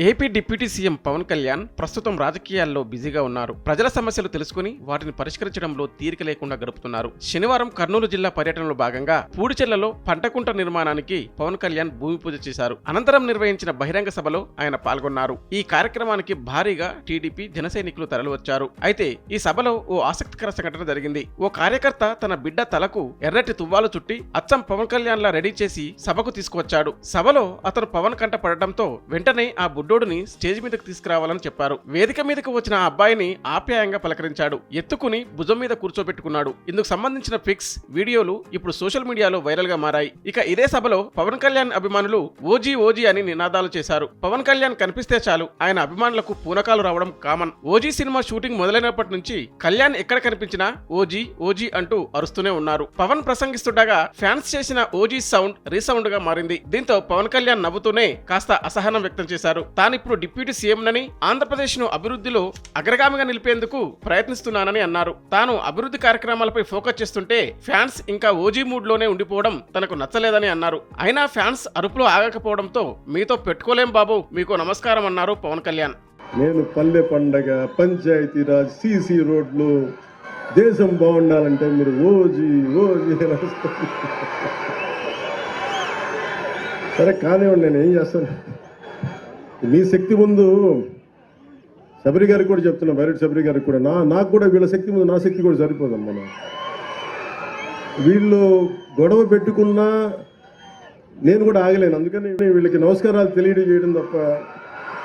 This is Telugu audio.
AP deputy CM Pawan Kalyan ప్రస్తుతం రాజకీయాల్లో బిజీగా ఉన్నారు. ప్రజల సమస్యలు తెలుసుకుని వాటిని పరిష్కరించడంలో తీరిక లేకుండా గడుపుతున్నారు. శనివారం కర్నూలు జిల్లా పర్యటనలో భాగంగా పూడిచెర్లలో పంటకుంట నిర్మాణానికి పవన్ కళ్యాణ్ భూమి పూజ చేశారు. అనంతరం నిర్వహించిన బహిరంగ సభలో ఆయన పాల్గొన్నారు. ఈ కార్యక్రమానికి భారీగా టీడీపీ జనసైనికులు తరలివచ్చారు. అయితే ఈ సభలో ఓ ఆసక్తికర సంఘటన జరిగింది. ఓ కార్యకర్త తన బిడ్డ తలకు ఎర్రటి తువ్వాలు చుట్టి అచ్చం పవన్ కళ్యాణ్ లా రెడీ చేసి సభకు తీసుకువచ్చాడు. సభలో అతను పవన్ కంట పడటంతో వెంటనే ఆ బుడ్డోడిని స్టేజ్ మీదకి తీసుకురావాలని చెప్పారు. వేదిక మీదకు వచ్చిన ఆ అబ్బాయిని ఆప్యాయంగా పలకరించాడు. ఎత్తుకుని భుజం మీద కూర్చోబెట్టుకున్నాడు. ఇందుకు సంబంధించిన పిక్స్ వీడియోలు ఇప్పుడు సోషల్ మీడియాలో వైరల్గా మారాయి. ఇక ఇదే సభలో పవన్ కళ్యాణ్ అభిమానులు ఓజీ ఓజీ అని నినాదాలు చేశారు. పవన్ కళ్యాణ్ కనిపిస్తే చాలు ఆయన అభిమానులకు పూనకాలు రావడం కామన్. ఓజీ సినిమా షూటింగ్ మొదలైనప్పటి నుంచి కళ్యాణ్ ఎక్కడ కనిపించినా ఓజీ ఓజీ అంటూ అరుస్తూనే ఉన్నారు. పవన్ ప్రసంగిస్తుండగా ఫ్యాన్స్ చేసిన ఓజీ సౌండ్ రీసౌండ్గా మారింది. దీంతో పవన్ కళ్యాణ్ నవ్వుతూనే కాస్త అసహనం వ్యక్తం చేశారు. తానిప్పుడు డిప్యూటీ సీఎంనని ఆంధ్రప్రదేశ్ను అభివృద్ధిలో అగ్రగామిగా నిలిపేందుకు ప్రయత్నిస్తున్నానని అన్నారు. తాను అభివృద్ధి కార్యక్రమాలపై ఫోకస్ చేస్తుంటే ఫ్యాన్స్ ఇంకా ఓజీ మూడ్లోనే ఉండిపోవడం తనకు నచ్చలేదని అన్నారు. అయినా ఫ్యాన్స్ అరుపులో ఆగకపోవడంతో మీతో పెట్టుకోలేం బాబు మీకు నమస్కారం అన్నారు పవన్ కళ్యాణ్. నేను పల్లె పండగ పంచాయతీరాజ్ సీసీ రోడ్లు దేశం బాగుండాలంటే మీరు ఓజీ ఓజీ సరే కానివ్వండి నేను ఏం చేస్తాను? మీ శక్తి ముందు శబరి గారికి కూడా చెప్తున్నా బైరెడ్ శబరి గారికి కూడా. నా నాకు కూడా వీళ్ళ శక్తి ముందు నా శక్తి కూడా సరిపోదమ్మా నా వీళ్ళు గొడవ పెట్టుకున్నా నేను కూడా ఆగలేను. అందుకని వీళ్ళకి నమస్కారాలు తెలియజేయడం తప్ప